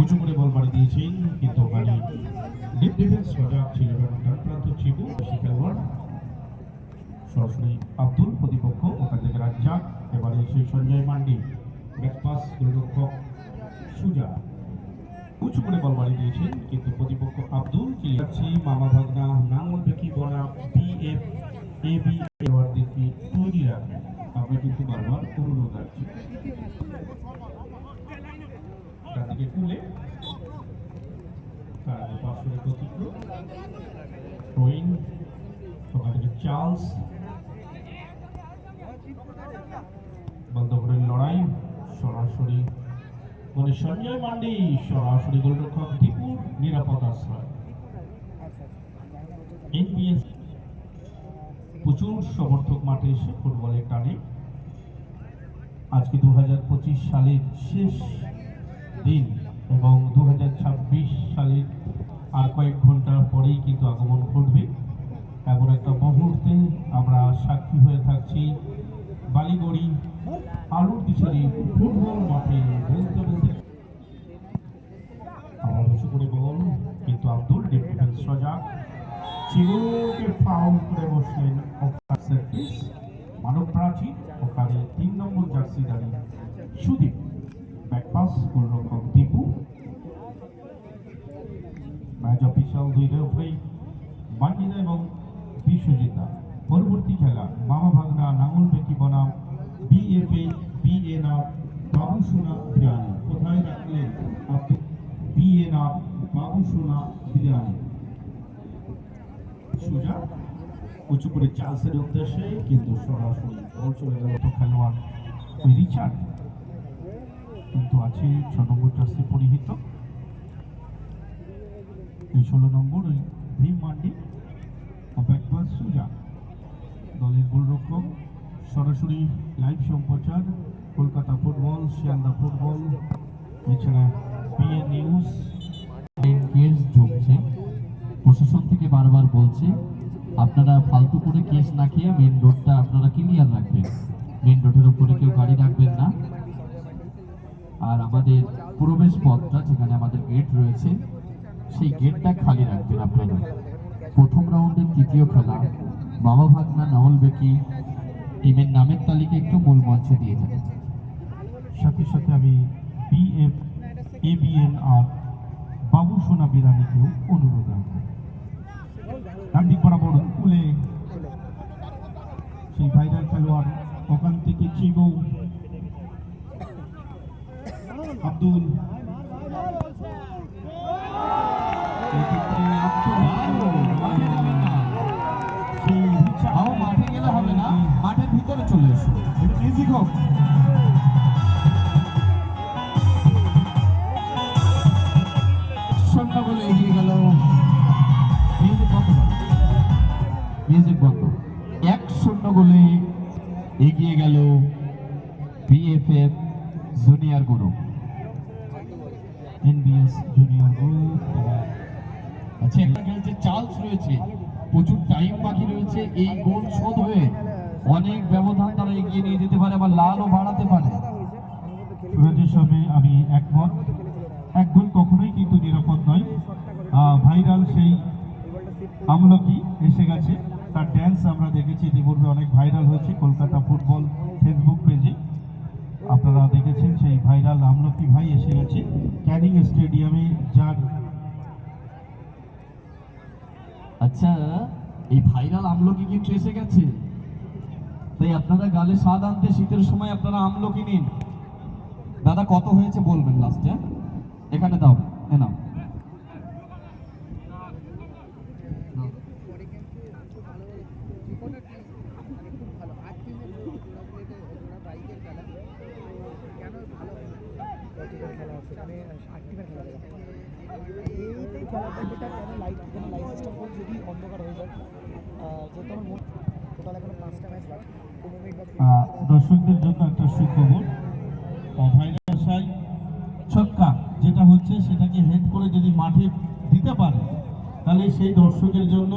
উঁচু করে বল বাড়ি দিয়েছেন, কিন্তু ওখানে ডিপ ডিফেন্স সজাগ ছিল খেলোয়াড় সরাসরি আব্দুল প্রতিপক্ষ, ওখান থেকে রাজ্জাক, এবারে সেই সঞ্জয় মান্ডি ব্যাকপাস গোলরক্ষক সুজা। উঁচু করে বল বাড়ি দিয়েছেন, কিন্তু প্রতিপক্ষ আব্দুল চিলিয়াচ্ছি মামা ভাগনা নাঙ্গল বেকি বিএফ তৈরি আমরা কিন্তু বারবার অনুরোধ রাখছি তাদেরকে তুলে তার পার্শ্বরে প্রতিক্র রোইন ওখান থেকে চার্লস বন্ধকরের লড়াই, সরাসরি মানে সঞ্জয় মান্ডি, সরাসরি গোলরক্ষক দীপুর নিরাপদ আশ্রয়। এনপিএস প্রচুর সমর্থক মাঠে এসে ফুটবলের টানে। আজকে দু হাজার পঁচিশ সালের শেষ দিন এবং দু সালের আর কয়েক ঘণ্টা পরেই কিন্তু আগমন ঘটবে। এমন একটা মুহূর্তে আমরা সাক্ষী হয়ে থাকছি বালিগড়ি আলুর দিশারি ফুটবল মাঠে বলতে বলতে। আমার উঁচু করে বল, কিন্তু আব্দুল ডিফেন্স সজাগ চিগুকে ফাউল করে বসলেন মানব প্রাচীর ওখানে তিন নম্বর জার্সি দাঁড়িয়ে সুদীপ। ব্যাকপাস গোলরক্ষক দীপু ম্যাচ অফিসিয়াল দুই রেফারি মান্ডিদা এবং বিশ্বজিতা পরবর্তী খেলা, মামা ভাগনা নাঙ্গল বেকি বনাম বিএফএ বিএনআ বাবু সোনা বিরিয়ানি। কোথায় রাখলেন আপনি বিএনআ বাবু সোনা বিরিয়ানি? সোজা, উঁচু করে চার্লসের উদ্দেশ্যে, কিন্তু সরাসরি খেলোয়াড় রিচার্ড। কিন্তু আছে ছ নম্বর জার্সি পরিহিত। এই ষোলো নম্বর ওই ভীম মান্ডি ব্যাকপাস সুজা, দলের গোলরক্ষক, সরাসরি লাইভ সম্প্রচার, কলকাতা ফুটবল শিয়ালদা ফুটবল, এছাড়া পিএ নিউজ কেস জমছে। প্রশাসন থেকে বারবার বলছে, আপনারা ফালতু করে কেস না খেয়ে মেন রোডটা আপনারা ক্লিয়ার রাখবেন। মেন রোডের উপরে কেউ গাড়ি রাখবেন না। আর আমাদের প্রবেশ পথটা যেখানে আমাদের গেট রয়েছে, সেই গেটটা খালি রাখবেন আপনারা। প্রথম রাউন্ডের তৃতীয় খেলা, মামা ভাগনা, নাহল বেকি, টিমের নামের তালিকা একটু মূল মঞ্চে দিয়ে যাবেন সাথে সাথে আমি বিএফ এবিএন আর বাবু সোনা বিরানিকেও অনুরোধ রাখব। বরাবর সেই ভাইরাল খেলোয়াড়, ওখান থেকে চিবু আব্দুল। মাঠে গেলে হবে না? মাঠের ভিতরে চলে এসো। মিউজিক হোক। শূন্য বলে এগিয়ে গেল। মিউজিক বন্ধ এক শূন্য গোলে এগিয়ে গেল BFF junior group NBS junior আচ্ছা খেলছে চার্লস রয়েছে, প্রচুর টাইম বাকি রয়েছে, এই গোল শোধ হয়ে অনেক ব্যবধান তারা এগিয়ে নিয়ে যেতে পারে, আবার লালও বাড়াতে পারে। সুরাজের সঙ্গে আমি একমত। এক গোল কখনোই কিন্তু নিরাপদ নয়। ভাইরাল সেই আমলকি এসে গেছে। তার ড্যান্স আমরা দেখেছি, ইতিপূর্বে অনেক ভাইরাল হয়েছে, কলকাতা ফুটবল ফেসবুক পেজে আপনারা দেখেছেন সেই ভাইরাল আমলকি ভাই এসে গেছে ক্যানিং স্টেডিয়ামে যার আচ্ছা এই ভাইরাল আমলকি কিন্তু এসে গেছে। তাই আপনারা গালে স্বাদ আনতে শীতের সময় আপনারা আমলকি নিন। দাদা, কত হয়েছে বলবেন লাস্টে এখানে দাও, এ নাও। এইটাই খেলাটা যেটা কেন লাইট কোনো লাইট সিস্টেম করে যদি অন্ধকার হয়ে যায় যেহেতু আমার মন টোটাল এখনও পাঁচটা ম্যাচ বাকি। দর্শকদের জন্য একটা সুখবর। সাই ছক্কা যেটা হচ্ছে সেটাকে হেড করে যদি মাঠে দিতে পারে তাহলে সেই দর্শকের জন্য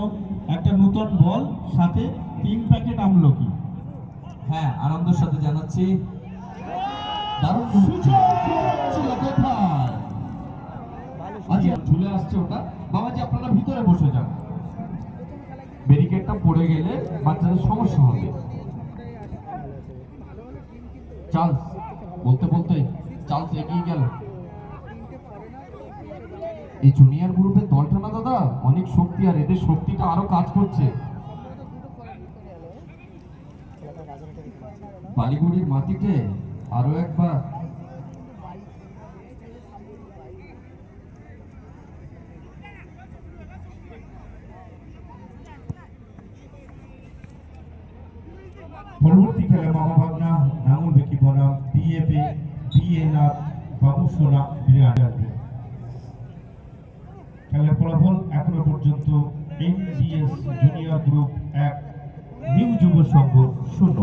একটা নতুন বল সাথে তিন প্যাকেট আমলকি। হ্যাঁ আনন্দের সাথে জানাচ্ছি। দারুণ সুযোগ! ছিল কোথায়? ঝুলে আসছে ওটা। বাবাজি, আপনারা ভিতরে বসে যান। ব্যারিকেডটা পড়ে গেলে বাচ্চাদের সমস্যা হবে। চার্লস বলতে বলতে চার্লস এগিয়ে গেল। এই জুনিয়র গ্রুপের দলটা না, দাদা? অনেক শক্তি আর এদের শক্তিটা আরও কাজ করছে। বালিগুড়ির মাটিতে আরও একবার পরবর্তী খেলা মামা ভাগনা নাঙ্গল বেকি বনাম বিএপি বিএনআর বাবু সোনা আসবে খেলার ফলাফল এখনও পর্যন্ত এনজিএস জুনিয়র গ্রুপ এক, নিউ যুব সংঘ শূন্য।